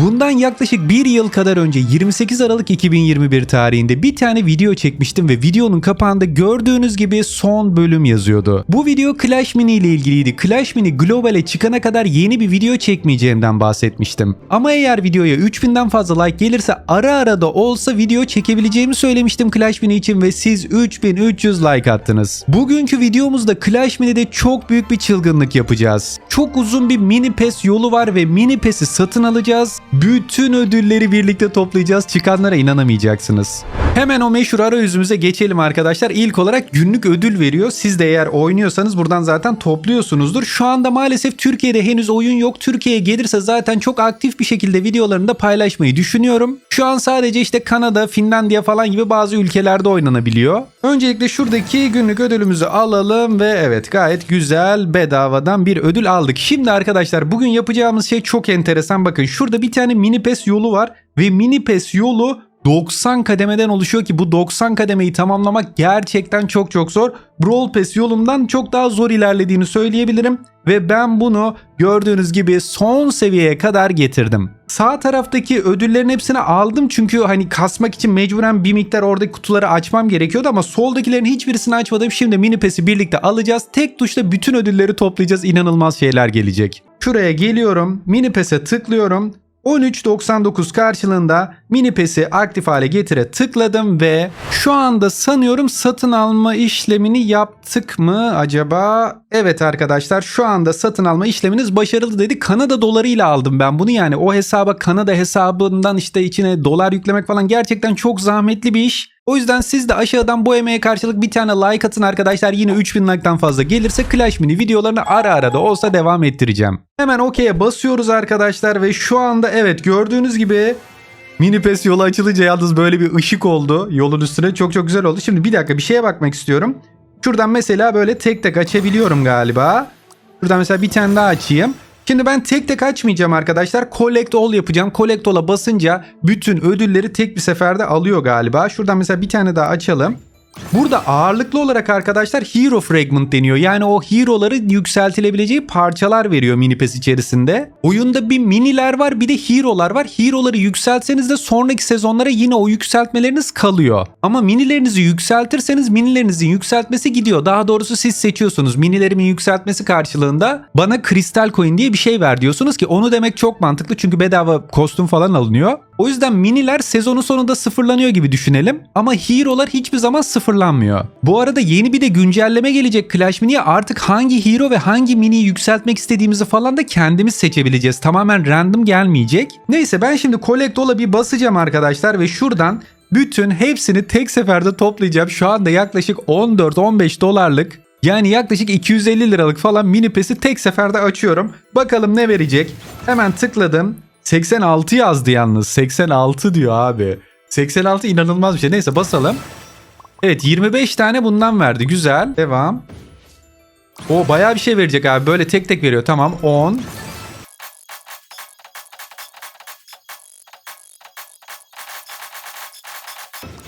Bundan yaklaşık bir yıl kadar önce 28 Aralık 2021 tarihinde bir tane video çekmiştim ve videonun kapağında gördüğünüz gibi son bölüm yazıyordu. Bu video Clash Mini ile ilgiliydi. Clash Mini globale çıkana kadar yeni bir video çekmeyeceğimden bahsetmiştim. Ama eğer videoya 3000'den fazla like gelirse ara ara da olsa video çekebileceğimi söylemiştim Clash Mini için ve siz 3300 like attınız. Bugünkü videomuzda Clash Mini'de çok büyük bir çılgınlık yapacağız. Çok uzun bir mini pes yolu var ve mini pesi satın alacağız. Bütün ödülleri birlikte toplayacağız. Çıkanlara inanamayacaksınız. Hemen o meşhur arayüzümüze geçelim arkadaşlar. İlk olarak günlük ödül veriyor. Siz de eğer oynuyorsanız buradan zaten topluyorsunuzdur. Şu anda maalesef Türkiye'de henüz oyun yok. Türkiye'ye gelirse zaten çok aktif bir şekilde videolarını da paylaşmayı düşünüyorum. Şu an sadece işte Kanada, Finlandiya falan gibi bazı ülkelerde oynanabiliyor. Öncelikle şuradaki günlük ödülümüzü alalım ve evet gayet güzel bedavadan bir ödül aldık. Şimdi arkadaşlar bugün yapacağımız şey çok enteresan. Bakın şurada bir tane mini pes yolu var ve mini pes yolu 90 kademeden oluşuyor ki bu 90 kademeyi tamamlamak gerçekten çok çok zor. Brawl Pass yolundan çok daha zor ilerlediğini söyleyebilirim ve ben bunu gördüğünüz gibi son seviyeye kadar getirdim. Sağ taraftaki ödüllerin hepsini aldım çünkü hani kasmak için mecburen bir miktar oradaki kutuları açmam gerekiyordu ama soldakilerin hiçbirisini açmadım. Şimdi mini pesi birlikte alacağız. Tek tuşla bütün ödülleri toplayacağız. İnanılmaz şeyler gelecek. Şuraya geliyorum. Mini pese tıklıyorum. 13.99 karşılığında mini pesi aktif hale getire tıkladım ve şu anda sanıyorum satın alma işlemini yaptık mı acaba? Evet arkadaşlar şu anda satın alma işleminiz başarılı dedi. Kanada dolarıyla aldım ben bunu yani o hesaba Kanada hesabından işte içine dolar yüklemek falan gerçekten çok zahmetli bir iş. O yüzden siz de aşağıdan bu emeğe karşılık bir tane like atın arkadaşlar. Yine 3000 like'tan fazla gelirse Clash Mini videolarını ara ara da olsa devam ettireceğim. Hemen OK'ye basıyoruz arkadaşlar ve şu anda evet gördüğünüz gibi Mini PES yolu açılınca yalnız böyle bir ışık oldu yolun üstüne. Çok çok güzel oldu. Şimdi bir dakika bir şeye bakmak istiyorum. Şuradan mesela böyle tek tek açabiliyorum galiba. Şuradan mesela bir tane daha açayım. Şimdi ben tek tek açmayacağım arkadaşlar. Collect all yapacağım. Collect all'a basınca bütün ödülleri tek bir seferde alıyor galiba. Şuradan mesela bir tane daha açalım. Burada ağırlıklı olarak arkadaşlar Hero Fragment deniyor. Yani o hero'ları yükseltilebileceği parçalar veriyor mini pes içerisinde. Oyunda bir miniler var bir de hero'lar var. Hero'ları yükseltseniz de sonraki sezonlara yine o yükseltmeleriniz kalıyor. Ama minilerinizi yükseltirseniz minilerinizin yükseltmesi gidiyor. Daha doğrusu siz seçiyorsunuz. Minilerimin yükseltmesi karşılığında bana kristal coin diye bir şey ver diyorsunuz ki onu demek çok mantıklı çünkü bedava kostüm falan alınıyor. O yüzden miniler sezonun sonunda sıfırlanıyor gibi düşünelim. Ama hero'lar hiçbir zaman sıfırlanmıyor. Bu arada yeni bir de güncelleme gelecek Clash Mini'ye artık hangi hero ve hangi miniyi yükseltmek istediğimizi falan da kendimiz seçebileceğiz. Tamamen random gelmeyecek. Neyse ben şimdi Collect All'a bir basacağım arkadaşlar ve şuradan bütün hepsini tek seferde toplayacağım. Şu anda yaklaşık 14-15 dolarlık yani yaklaşık 250 liralık falan mini pesi tek seferde açıyorum. Bakalım ne verecek. Hemen tıkladım. 86 yazdı yalnız. 86 diyor abi. 86 inanılmaz bir şey. Neyse basalım. Evet 25 tane bundan verdi. Güzel. Devam. O bayağı bir şey verecek abi. Böyle tek tek veriyor. Tamam 10.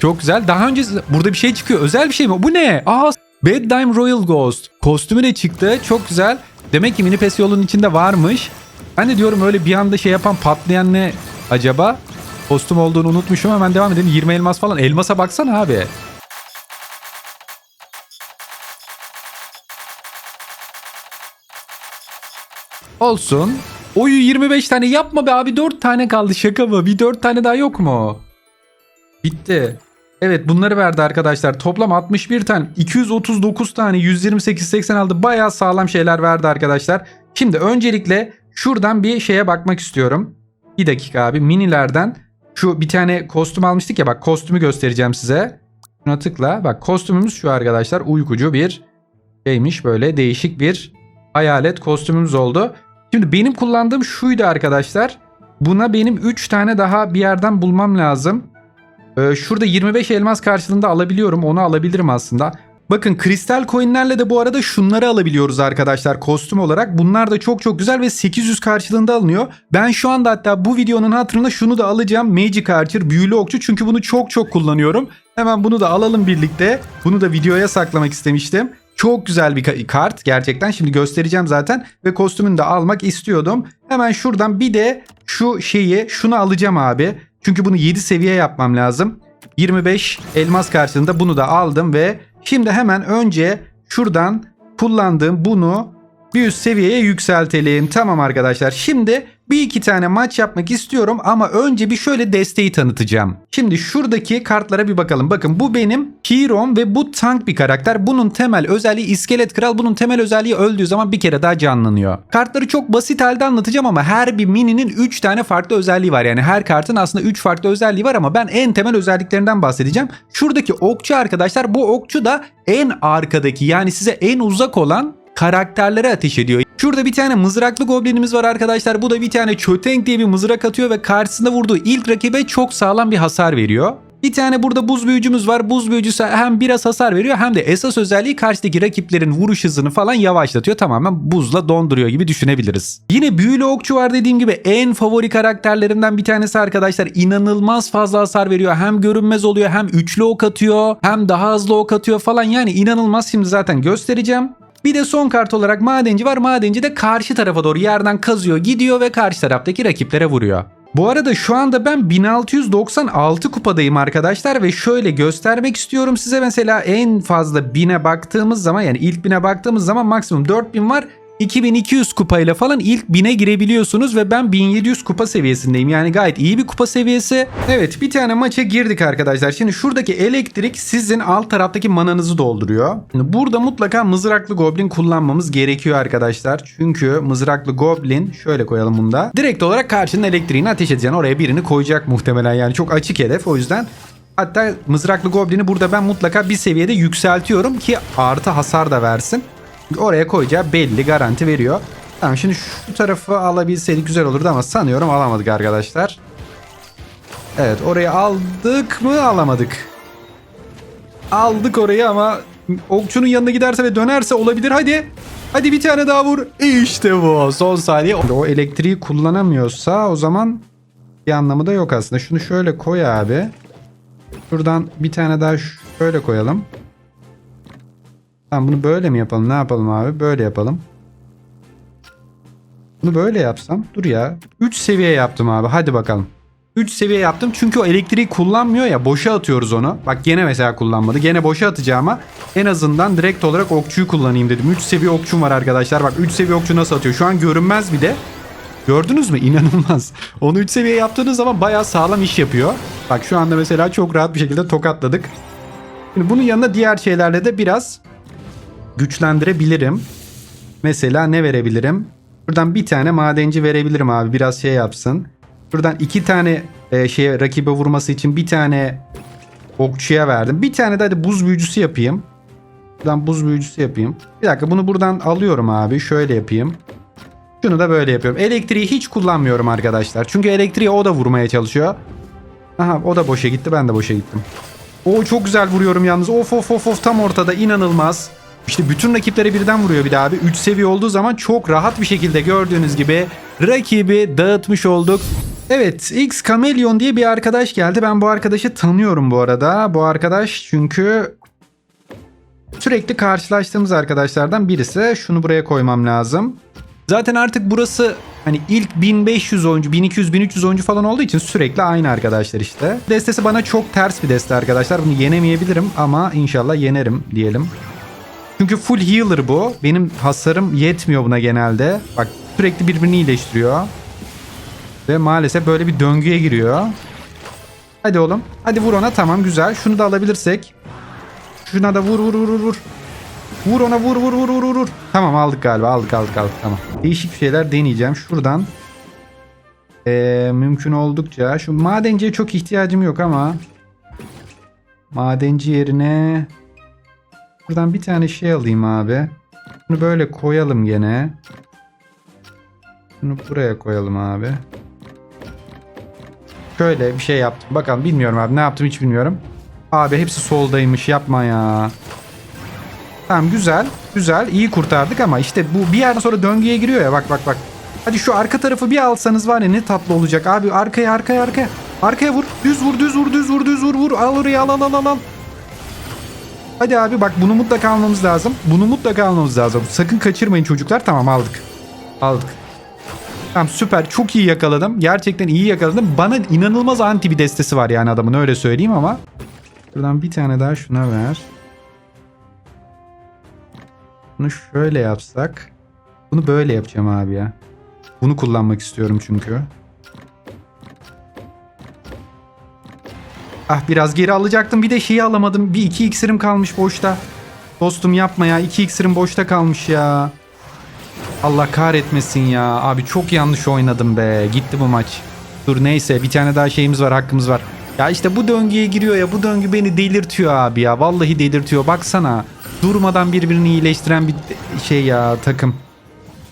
Çok güzel. Daha önce burada bir şey çıkıyor. Özel bir şey mi? Bu ne? Aa Bad Time Royal Ghost. Kostümü de çıktı. Çok güzel. Demek ki mini pes yolun içinde varmış. Ben de diyorum öyle bir anda şey yapan patlayan ne acaba? Kostüm olduğunu unutmuşum hemen devam edelim. 20 elmas falan. Elmasa baksana abi. Olsun. Oyu 25 tane yapma be abi 4 tane kaldı şaka mı? Bir 4 tane daha yok mu? Bitti. Evet bunları verdi arkadaşlar. Toplam 61 tane, 239 tane, 128, 86 bayağı sağlam şeyler verdi arkadaşlar. Şimdi öncelikle şuradan bir şeye bakmak istiyorum. Bir dakika abi minilerden şu bir tane kostüm almıştık ya bak kostümü göstereceğim size. Şuna tıkla. Bak kostümümüz şu arkadaşlar uykucu bir şeymiş böyle değişik bir hayalet kostümümüz oldu. Şimdi benim kullandığım şuydu arkadaşlar. Buna benim 3 tane daha bir yerden bulmam lazım. Ee, şurada 25 elmas karşılığında alabiliyorum. Onu alabilirim aslında. Bakın kristal coinlerle de bu arada şunları alabiliyoruz arkadaşlar kostüm olarak. Bunlar da çok çok güzel ve 800 karşılığında alınıyor. Ben şu anda hatta bu videonun hatırına şunu da alacağım. Magic Archer büyülü okçu çünkü bunu çok çok kullanıyorum. Hemen bunu da alalım birlikte. Bunu da videoya saklamak istemiştim. Çok güzel bir ka- kart gerçekten. Şimdi göstereceğim zaten ve kostümünü de almak istiyordum. Hemen şuradan bir de şu şeyi şunu alacağım abi. Çünkü bunu 7 seviye yapmam lazım. 25 elmas karşılığında bunu da aldım ve şimdi hemen önce şuradan kullandığım bunu bir üst seviyeye yükseltelim. Tamam arkadaşlar. Şimdi bir iki tane maç yapmak istiyorum ama önce bir şöyle desteği tanıtacağım. Şimdi şuradaki kartlara bir bakalım. Bakın bu benim Hero'm ve bu tank bir karakter. Bunun temel özelliği iskelet kral. Bunun temel özelliği öldüğü zaman bir kere daha canlanıyor. Kartları çok basit halde anlatacağım ama her bir mininin 3 tane farklı özelliği var. Yani her kartın aslında 3 farklı özelliği var ama ben en temel özelliklerinden bahsedeceğim. Şuradaki okçu arkadaşlar bu okçu da en arkadaki yani size en uzak olan karakterlere ateş ediyor. Şurada bir tane mızraklı goblinimiz var arkadaşlar. Bu da bir tane çötenk diye bir mızrak atıyor ve karşısında vurduğu ilk rakibe çok sağlam bir hasar veriyor. Bir tane burada buz büyücümüz var. Buz büyücüsü hem biraz hasar veriyor hem de esas özelliği karşıdaki rakiplerin vuruş hızını falan yavaşlatıyor. Tamamen buzla donduruyor gibi düşünebiliriz. Yine büyülü okçu var dediğim gibi en favori karakterlerimden bir tanesi arkadaşlar. İnanılmaz fazla hasar veriyor. Hem görünmez oluyor hem üçlü ok atıyor hem daha hızlı ok atıyor falan. Yani inanılmaz şimdi zaten göstereceğim. Bir de son kart olarak madenci var. Madenci de karşı tarafa doğru yerden kazıyor gidiyor ve karşı taraftaki rakiplere vuruyor. Bu arada şu anda ben 1696 kupadayım arkadaşlar ve şöyle göstermek istiyorum size mesela en fazla 1000'e baktığımız zaman yani ilk 1000'e baktığımız zaman maksimum 4000 var. 2200 kupayla falan ilk 1000'e girebiliyorsunuz ve ben 1700 kupa seviyesindeyim. Yani gayet iyi bir kupa seviyesi. Evet bir tane maça girdik arkadaşlar. Şimdi şuradaki elektrik sizin alt taraftaki mananızı dolduruyor. Şimdi burada mutlaka mızraklı goblin kullanmamız gerekiyor arkadaşlar. Çünkü mızraklı goblin şöyle koyalım bunu da. Direkt olarak karşının elektriğini ateş edeceksin. Oraya birini koyacak muhtemelen yani çok açık hedef o yüzden Hatta mızraklı goblini burada ben mutlaka bir seviyede yükseltiyorum ki artı hasar da versin. Oraya koyacağı belli garanti veriyor. Tamam şimdi şu tarafı alabilseydik güzel olurdu ama sanıyorum alamadık arkadaşlar. Evet orayı aldık mı alamadık. Aldık orayı ama okçunun yanına giderse ve dönerse olabilir hadi. Hadi bir tane daha vur. İşte bu son saniye. O elektriği kullanamıyorsa o zaman bir anlamı da yok aslında. Şunu şöyle koy abi. Şuradan bir tane daha şöyle koyalım. Tamam bunu böyle mi yapalım? Ne yapalım abi? Böyle yapalım. Bunu böyle yapsam. Dur ya. 3 seviye yaptım abi. Hadi bakalım. 3 seviye yaptım çünkü o elektriği kullanmıyor ya boşa atıyoruz onu. Bak gene mesela kullanmadı. Gene boşa atacağıma en azından direkt olarak okçuyu kullanayım dedim. 3 seviye okçum var arkadaşlar. Bak 3 seviye okçu nasıl atıyor? Şu an görünmez bir de. Gördünüz mü? İnanılmaz. Onu 3 seviye yaptığınız zaman bayağı sağlam iş yapıyor. Bak şu anda mesela çok rahat bir şekilde tokatladık. Şimdi bunun yanında diğer şeylerle de biraz güçlendirebilirim. Mesela ne verebilirim? Buradan bir tane madenci verebilirim abi. Biraz şey yapsın. Buradan iki tane e, şeye rakibe vurması için bir tane okçuya verdim. Bir tane de hadi buz büyücüsü yapayım. Buradan buz büyücüsü yapayım. Bir dakika bunu buradan alıyorum abi. Şöyle yapayım. Şunu da böyle yapıyorum. Elektriği hiç kullanmıyorum arkadaşlar. Çünkü elektriği o da vurmaya çalışıyor. Aha o da boşa gitti. Ben de boşa gittim. O çok güzel vuruyorum yalnız. Of of of of tam ortada inanılmaz. İşte bütün rakiplere birden vuruyor bir daha abi. 3 seviye olduğu zaman çok rahat bir şekilde gördüğünüz gibi rakibi dağıtmış olduk. Evet X Kameleon diye bir arkadaş geldi. Ben bu arkadaşı tanıyorum bu arada. Bu arkadaş çünkü sürekli karşılaştığımız arkadaşlardan birisi. Şunu buraya koymam lazım. Zaten artık burası hani ilk 1500 oyuncu, 1200, 1300 oyuncu falan olduğu için sürekli aynı arkadaşlar işte. Destesi bana çok ters bir deste arkadaşlar. Bunu yenemeyebilirim ama inşallah yenerim diyelim. Çünkü full healer bu. Benim hasarım yetmiyor buna genelde. Bak sürekli birbirini iyileştiriyor. Ve maalesef böyle bir döngüye giriyor. Hadi oğlum. Hadi vur ona tamam güzel. Şunu da alabilirsek. Şuna da vur vur vur vur vur. Vur ona vur vur vur vur vur. Tamam aldık galiba aldık aldık aldık tamam. Değişik şeyler deneyeceğim. Şuradan ee, mümkün oldukça şu madenciye çok ihtiyacım yok ama madenci yerine buradan bir tane şey alayım abi. Bunu böyle koyalım gene. Bunu buraya koyalım abi. Şöyle bir şey yaptım. Bakalım bilmiyorum abi ne yaptım hiç bilmiyorum. Abi hepsi soldaymış yapma ya. Tamam güzel. Güzel. iyi kurtardık ama işte bu bir yerden sonra döngüye giriyor ya. Bak bak bak. Hadi şu arka tarafı bir alsanız var ya ne tatlı olacak. Abi arkaya arkaya arkaya. Arkaya vur. Düz vur düz vur düz vur düz vur vur. Al oraya al al al al. Hadi abi bak bunu mutlaka almamız lazım. Bunu mutlaka almamız lazım. Sakın kaçırmayın çocuklar. Tamam aldık. Aldık. Tamam süper. Çok iyi yakaladım. Gerçekten iyi yakaladım. Bana inanılmaz anti bir destesi var yani adamın öyle söyleyeyim ama. Buradan bir tane daha şuna ver. Bunu şöyle yapsak. Bunu böyle yapacağım abi ya. Bunu kullanmak istiyorum çünkü. Ah biraz geri alacaktım. Bir de şeyi alamadım. Bir iki iksirim kalmış boşta. Dostum yapma ya. İki iksirim boşta kalmış ya. Allah kahretmesin ya. Abi çok yanlış oynadım be. Gitti bu maç. Dur neyse bir tane daha şeyimiz var hakkımız var. Ya işte bu döngüye giriyor ya. Bu döngü beni delirtiyor abi ya. Vallahi delirtiyor. Baksana. Durmadan birbirini iyileştiren bir şey ya takım.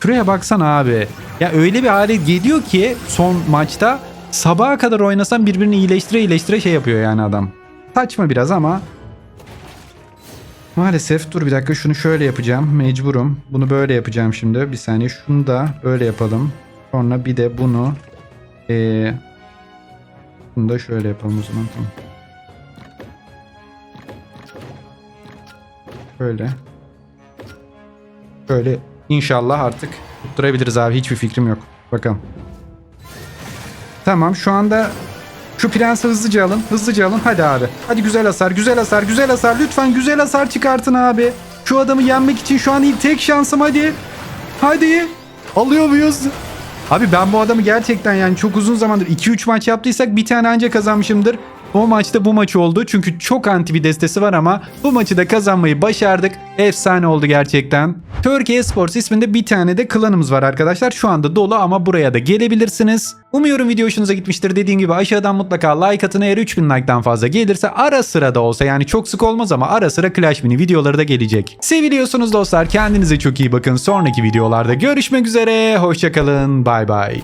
Şuraya baksana abi. Ya öyle bir hale geliyor ki son maçta sabaha kadar oynasam birbirini iyileştire iyileştire şey yapıyor yani adam. Saçma biraz ama Maalesef dur bir dakika şunu şöyle yapacağım. Mecburum. Bunu böyle yapacağım şimdi. Bir saniye şunu da böyle yapalım. Sonra bir de bunu ee, bunu da şöyle yapalım o zaman tamam. Şöyle. Şöyle inşallah artık tutturabiliriz abi. Hiçbir fikrim yok. Bakalım. Tamam şu anda şu prensi hızlıca alın. Hızlıca alın. Hadi abi. Hadi güzel hasar. Güzel hasar. Güzel hasar. Lütfen güzel hasar çıkartın abi. Şu adamı yenmek için şu an ilk tek şansım hadi. Hadi. Alıyor muyuz? Abi ben bu adamı gerçekten yani çok uzun zamandır 2-3 maç yaptıysak bir tane anca kazanmışımdır. O maçta bu maç oldu. Çünkü çok anti bir destesi var ama bu maçı da kazanmayı başardık. Efsane oldu gerçekten. Turkey Esports isminde bir tane de klanımız var arkadaşlar. Şu anda dolu ama buraya da gelebilirsiniz. Umuyorum video hoşunuza gitmiştir. Dediğim gibi aşağıdan mutlaka like atın. Eğer 3000 like'dan fazla gelirse ara sıra da olsa yani çok sık olmaz ama ara sıra Clash Mini videoları da gelecek. Seviliyorsunuz dostlar. Kendinize çok iyi bakın. Sonraki videolarda görüşmek üzere. Hoşçakalın. Bay bay.